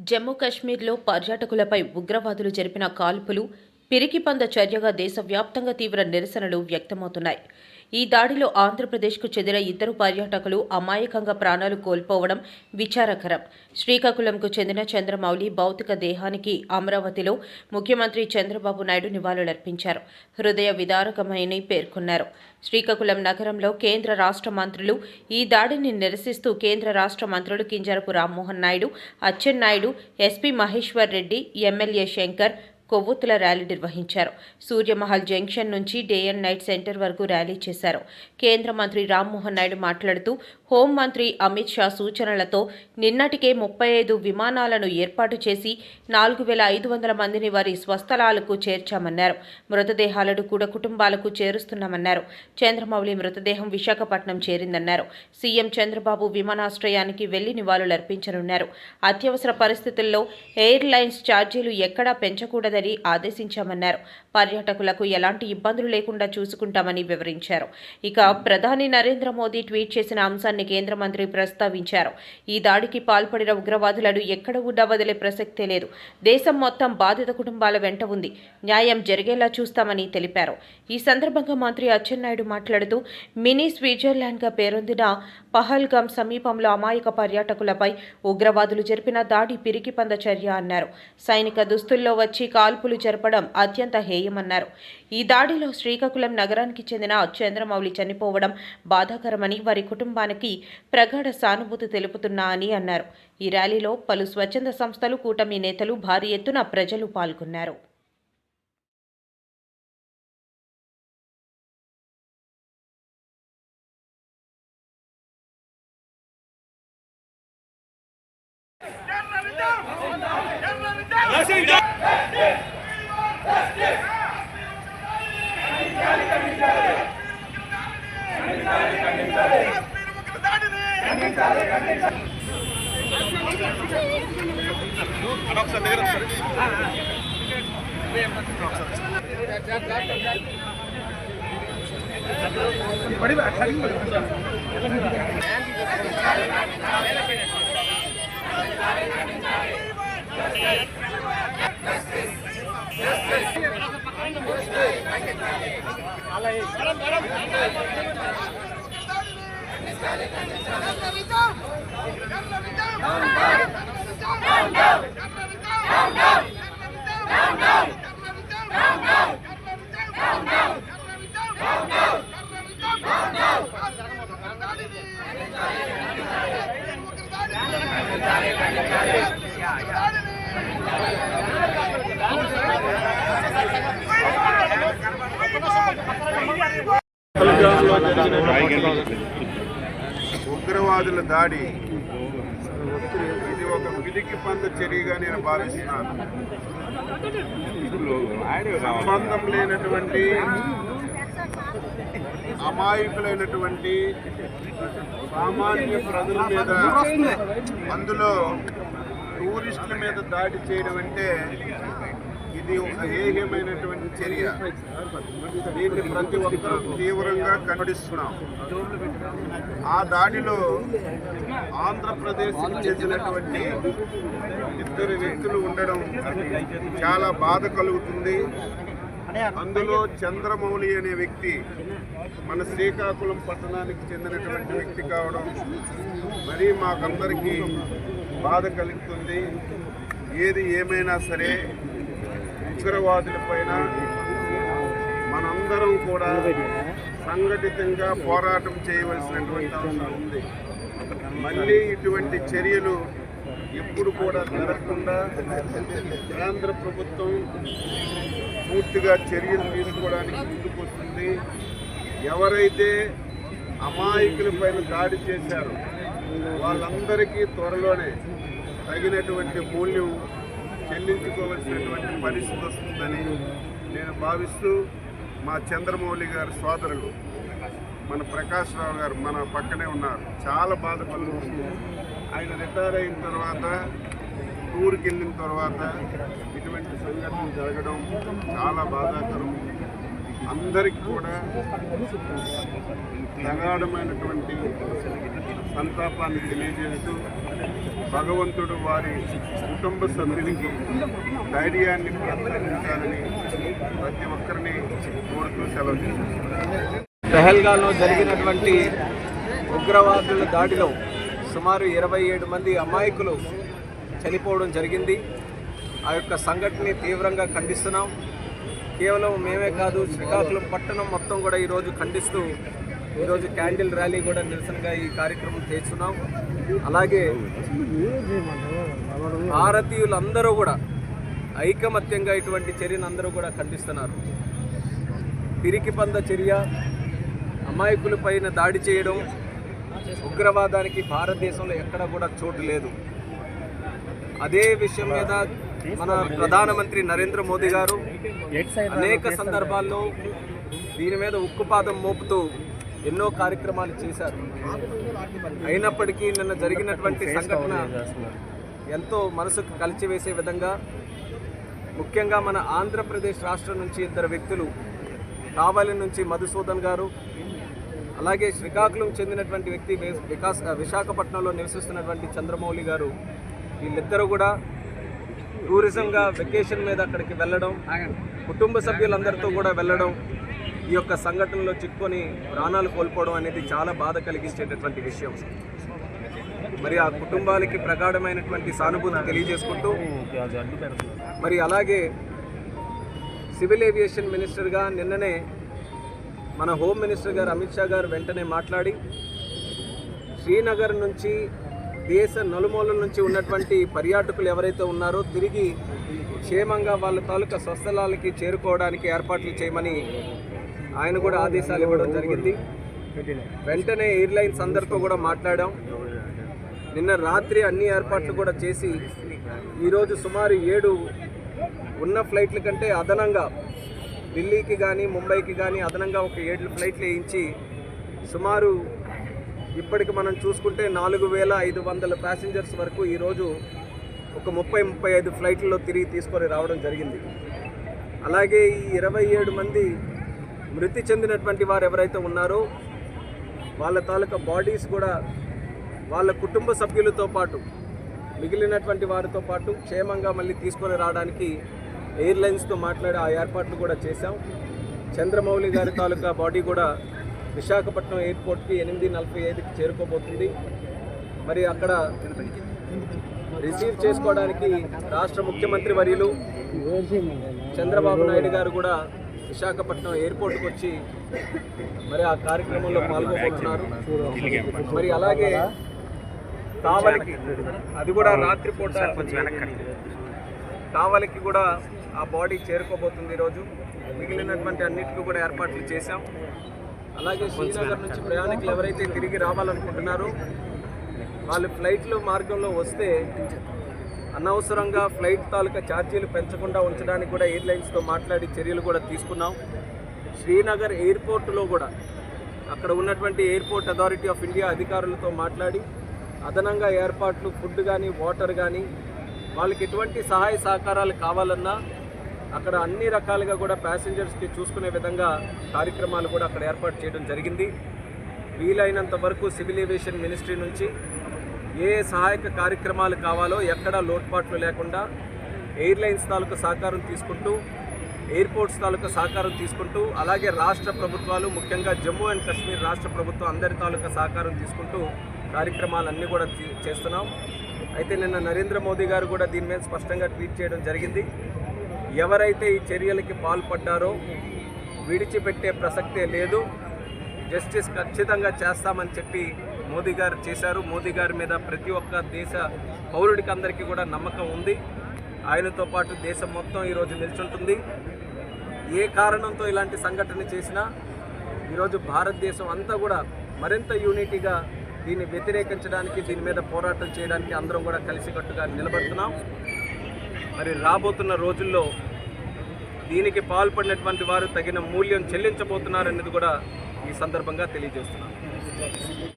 జమ్మూ కాశ్మీర్లో పర్యాటకులపై ఉగ్రవాదులు జరిపిన కాల్పులు పిరికిపంద చర్యగా దేశవ్యాప్తంగా తీవ్ర నిరసనలు వ్యక్తమవుతున్నాయి. ఈ దాడిలో ఆంధ్రప్రదేశ్కు చెందిన ఇద్దరు పర్యాటకులు అమాయకంగా ప్రాణాలు కోల్పోవడం విచారకరం. శ్రీకాకుళంకు చెందిన చంద్రమౌళి భౌతిక దేహానికి అమరావతిలో ముఖ్యమంత్రి చంద్రబాబు నాయుడు నివాళులర్పించారు. హృదయ విదారకమని పేర్కొన్నారు. శ్రీకాకుళం నగరంలో కేంద్ర రాష్ట్ర మంత్రులు ఈ దాడిని నిరసిస్తూ కేంద్ర రాష్ట్ర మంత్రులు కింజరపు రామ్మోహన్ నాయుడు అచ్చెన్నాయుడు ఎస్పీ మహేశ్వర్ రెడ్డి ఎమ్మెల్యే శంకర్ కొవ్వొత్తుల ర్యాలీ నిర్వహించారు. సూర్యమహల్ జంక్షన్ నుంచి డే అండ్ నైట్ సెంటర్ వరకు ర్యాలీ చేశారు. కేంద్ర మంత్రి రామ్మోహన్ నాయుడు మాట్లాడుతూ హోంమంత్రి అమిత్ షా సూచనలతో నిన్నటికే ముప్పై ఐదు విమానాలను ఏర్పాటు చేసి నాలుగు వేల ఐదు వందల మందిని వారి స్వస్థలాలకు చేర్చామన్నారు. మృతదేహాలను కూడా కుటుంబాలకు చేరుస్తున్నామన్నారు. చంద్రమౌళి మృతదేహం విశాఖపట్నం చేరిందన్నారు. సీఎం చంద్రబాబు విమానాశ్రయానికి వెళ్ళి నివాళులర్పించనున్నారు. అత్యవసర పరిస్థితుల్లో ఎయిర్ లైన్స్ ఛార్జీలు ఎక్కడా పెంచకూడదని ఆదేశించామన్నారు. పర్యాటకులకు ఎలాంటి ఇబ్బందులు లేకుండా చూసుకుంటామని వివరించారు. ఇక ప్రధాని నరేంద్ర మోదీ ట్వీట్ చేసిన అంశాన్ని కేంద్ర మంత్రి ప్రస్తావించారు. ఈ దాడికి పాల్పడిన ఉగ్రవాదులను ఎక్కడ ఉన్నా వదిలే ప్రసక్తే లేదు. దేశం మొత్తం బాధిత కుటుంబాల వెంట ఉంది. న్యాయం జరిగేలా చూస్తామని తెలిపారు. ఈ సందర్భంగా మంత్రి అచ్చెన్నాయుడు మాట్లాడుతూ మినీ స్విట్జర్లాండ్గా పేరొందిన పహల్గామ్ సమీపంలో అమాయక పర్యాటకులపై ఉగ్రవాదులు జరిపిన దాడి పిరికిపంద చర్య అన్నారు. సైనిక దుస్తుల్లో వచ్చి కాల్పులు జరపడం అత్యంత హేయమన్నారు. ఈ దాడిలో శ్రీకాకుళం నగరానికి చెందిన చంద్రమౌళి చనిపోవడం బాధాకరమని వారి కుటుంబానికి ప్రగాఢ సానుభూతి తెలుపుతున్నా అని అన్నారు. ఈ ర్యాలీలో పలు స్వచ్ఛంద సంస్థలు కూటమి నేతలు భారీ ఎత్తున ప్రజలు పాల్గొన్నారు. అలా జరిగినటువంటి ఉగ్రవాదుల దాడి. ఇది ఒక విధికి పంద చర్యగా నేను భావిస్తున్నాను. సంబంధం లేనటువంటి అమాయకులైనటువంటి సామాన్య ప్రజల మీద అందులో టూరిస్టుల మీద దాడి చేయడం అంటే ఇది ఒక హేయమైనటువంటి చర్య. దీన్ని ప్రతి ఒక్కరూ తీవ్రంగా ఖండిస్తున్నాం. ఆ దాడిలో ఆంధ్రప్రదేశ్కి చెందినటువంటి ఇద్దరు వ్యక్తులు ఉండడం చాలా బాధ కలుగుతుంది. అందులో చంద్రమౌళి అనే వ్యక్తి మన శ్రీకాకుళం పట్టణానికి చెందినటువంటి వ్యక్తి కావడం మరీ మాకందరికీ బాధ కలుగుతుంది. ఏది ఏమైనా సరే ఉగ్రవాదుల పైన మనందరం కూడా సంఘటితంగా పోరాటం చేయవలసినటువంటి అవసరం ఉంది. మళ్ళీ ఇటువంటి చర్యలు ఎప్పుడు కూడా జరగకుండా కేంద్ర ప్రభుత్వం పూర్తిగా చర్యలు తీసుకోవడానికి ముందుకొస్తుంది. ఎవరైతే అమాయకుల పైన దాడి చేశారో వాళ్ళందరికీ త్వరలోనే తగినటువంటి మూల్యం చెల్లించుకోవలసినటువంటి పరిస్థితి వస్తుందని నేను భావిస్తూ మా చంద్రమౌళి గారి సోదరులు మన ప్రకాష్ రావు గారు మన పక్కనే ఉన్నారు. చాలా బాధపడుతుంది ఆయన రిటైర్ అయిన తర్వాత టూర్కి వెళ్ళిన తర్వాత ఇటువంటి సంఘటన జరగడం చాలా బాధాకరం. అందరికీ కూడా ప్రగాఢమైనటువంటి సంతాపాన్ని తెలియజేస్తూ భగవంతుడు వారి కుటుంబ సభ్యునికి ధైర్యాన్ని ప్రదర్శించాలని ప్రతి ఒక్కరిని కోరుతూ సెలవు పెహల్గాలో జరిగినటువంటి ఉగ్రవాదుల దాడిలో సుమారు ఇరవై ఏడు మంది అమాయకులు చనిపోవడం జరిగింది. ఆ యొక్క సంఘటనని తీవ్రంగా ఖండిస్తున్నాం. కేవలం మేమే కాదు శ్రీకాకుళం పట్టణం మొత్తం కూడా ఈరోజు ఖండిస్తూ ఈరోజు క్యాండిల్ ర్యాలీ కూడా నిరసనగా ఈ కార్యక్రమం చేస్తున్నాం. అలాగే భారతీయులందరూ కూడా ఐకమత్యంగా ఇటువంటి చర్యను అందరూ కూడా ఖండిస్తున్నారు. పిరికి పంద చర్య అమాయకుల పైన దాడి చేయడం ఉగ్రవాదానికి భారతదేశంలో ఎక్కడ కూడా చోటు లేదు. అదే విషయం మీద మన ప్రధానమంత్రి నరేంద్ర మోదీ గారు అనేక సందర్భాల్లో దీని మీద ఉక్కుపాదం మోపుతూ ఎన్నో కార్యక్రమాలు చేశారు. అయినప్పటికీ నిన్న జరిగినటువంటి సంఘటన ఎంతో మనసుకు కలిచివేసే విధంగా ముఖ్యంగా మన ఆంధ్రప్రదేశ్ రాష్ట్రం నుంచి ఇద్దరు వ్యక్తులు కావలి నుంచి మధుసూదన్ గారు అలాగే శ్రీకాకుళం చెందినటువంటి వ్యక్తి వికాస్ విశాఖపట్నంలో నివసిస్తున్నటువంటి చంద్రమౌళి గారు వీళ్ళిద్దరూ కూడా టూరిజంగా వెకేషన్ మీద అక్కడికి వెళ్ళడం కుటుంబ సభ్యులందరితో కూడా వెళ్ళడం ఈ యొక్క సంఘటనలో చిక్కుకొని ప్రాణాలు కోల్పోవడం అనేది చాలా బాధ కలిగించేటటువంటి విషయం. మరి ఆ కుటుంబాలకి ప్రగాఢమైనటువంటి సానుభూతి తెలియజేసుకుంటూ మరి అలాగే సివిల్ ఏవియేషన్ మినిస్టర్గా నిన్ననే మన హోమ్ మినిస్టర్ గారు అమిత్ షా గారు వెంటనే మాట్లాడి శ్రీనగర్ నుంచి దేశ నలుమూలల నుంచి ఉన్నటువంటి పర్యాటకులు ఎవరైతే ఉన్నారో తిరిగి క్షేమంగా వాళ్ళ తాలూకా స్వస్థలాలకి చేరుకోవడానికి ఏర్పాట్లు చేయమని ఆయన కూడా ఆదేశాలు ఇవ్వడం జరిగింది. వెంటనే ఎయిర్లైన్స్ అందరితో కూడా మాట్లాడాం. నిన్న రాత్రి అన్ని ఏర్పాట్లు కూడా చేసి ఈరోజు సుమారు ఏడు ఉన్న ఫ్లైట్ల కంటే అదనంగా ఢిల్లీకి కానీ ముంబైకి కానీ అదనంగా ఒక ఏడు ఫ్లైట్లు వేయించి సుమారు ఇప్పటికి మనం చూసుకుంటే నాలుగు వేల ఐదు వందల ప్యాసింజర్స్ వరకు ఈరోజు ఒక ముప్పై ముప్పై ఐదు ఫ్లైట్లలో తిరిగి తీసుకొని రావడం జరిగింది. అలాగే ఈ ఇరవై ఏడు మంది మృతి చెందినటువంటి వారు ఎవరైతే ఉన్నారో వాళ్ళ తాలూకా బాడీస్ కూడా వాళ్ళ కుటుంబ సభ్యులతో పాటు మిగిలినటువంటి వారితో పాటు క్షేమంగా మళ్ళీ తీసుకొని రావడానికి ఎయిర్లైన్స్తో మాట్లాడి ఆ ఏర్పాట్లు కూడా చేశాం. చంద్రమౌళి గారి తాలూకా బాడీ కూడా విశాఖపట్నం ఎయిర్పోర్ట్కి ఎనిమిది నలభై ఐదుకి చేరుకోబోతుంది. మరి అక్కడ రిసీవ్ చేసుకోవడానికి రాష్ట్ర ముఖ్యమంత్రి వర్యులు చంద్రబాబు నాయుడు గారు కూడా విశాఖపట్నం ఎయిర్పోర్ట్కి వచ్చి మరి ఆ కార్యక్రమంలో పాల్గొబోతున్నారు మరి అలాగే కావలికి అది కూడా రాత్రిపూట కావలికి కూడా ఆ బాడీ చేరుకోబోతుంది ఈరోజు. మిగిలినటువంటి అన్నిటికీ కూడా ఏర్పాట్లు చేశాం. అలాగే శ్రీనగర్ నుంచి ప్రయాణికులు ఎవరైతే తిరిగి రావాలనుకుంటున్నారో వాళ్ళు ఫ్లైట్లో మార్గంలో వస్తే అనవసరంగా ఫ్లైట్ తాలూకా ఛార్జీలు పెంచకుండా ఉంచడానికి కూడా ఎయిర్లైన్స్తో మాట్లాడి చర్యలు కూడా తీసుకున్నాం. శ్రీనగర్ ఎయిర్పోర్టులో కూడా అక్కడ ఉన్నటువంటి ఎయిర్పోర్ట్ అథారిటీ ఆఫ్ ఇండియా అధికారులతో మాట్లాడి అదనంగా ఏర్పాట్లు ఫుడ్ కానీ వాటర్ కానీ వాళ్ళకి ఎటువంటి సహాయ సహకారాలు కావాలన్నా అక్కడ అన్ని రకాలుగా కూడా ప్యాసింజర్స్కి చూసుకునే విధంగా కార్యక్రమాలు కూడా అక్కడ ఏర్పాటు చేయడం జరిగింది. వీలైనంత వరకు సివిల్ ఏవియేషన్ మినిస్ట్రీ నుంచి ఏ సహాయక కార్యక్రమాలు కావాలో ఎక్కడా లోటుపాట్లు లేకుండా ఎయిర్లైన్స్ తాలూకు సహకారం తీసుకుంటూ ఎయిర్పోర్ట్స్ తాలూకు సహకారం తీసుకుంటూ అలాగే రాష్ట్ర ప్రభుత్వాలు ముఖ్యంగా జమ్మూ అండ్ కాశ్మీర్ రాష్ట్ర ప్రభుత్వం అందరి తాలూకా సహకారం తీసుకుంటూ కార్యక్రమాలన్నీ కూడా చేస్తున్నాం. అయితే నిన్న నరేంద్ర మోదీ గారు కూడా దీని మీద స్పష్టంగా ట్వీట్ చేయడం జరిగింది. ఎవరైతే ఈ చర్యలకి పాల్పడ్డారో విడిచిపెట్టే ప్రసక్తే లేదు. జస్టిస్ ఖచ్చితంగా చేస్తామని చెప్పి మోదీ గారు చేశారు. మోదీ గారి మీద ప్రతి ఒక్క దేశ పౌరుడికి అందరికీ కూడా నమ్మకం ఉంది. ఆయనతో పాటు దేశం మొత్తం ఈరోజు నిల్చుంటుంది. ఏ కారణంతో ఇలాంటి సంఘటన చేసినా ఈరోజు భారతదేశం అంతా కూడా మరింత యూనిటీగా దీన్ని వ్యతిరేకించడానికి దీని మీద పోరాటం చేయడానికి అందరం కూడా కలిసికట్టుగా నిలబడుతున్నాం. మరి రాబోతున్న రోజుల్లో దీనికి పాల్పడినటువంటి వారు తగిన మూల్యం చెల్లించబోతున్నారనేది కూడా ఈ సందర్భంగా తెలియజేస్తున్నారు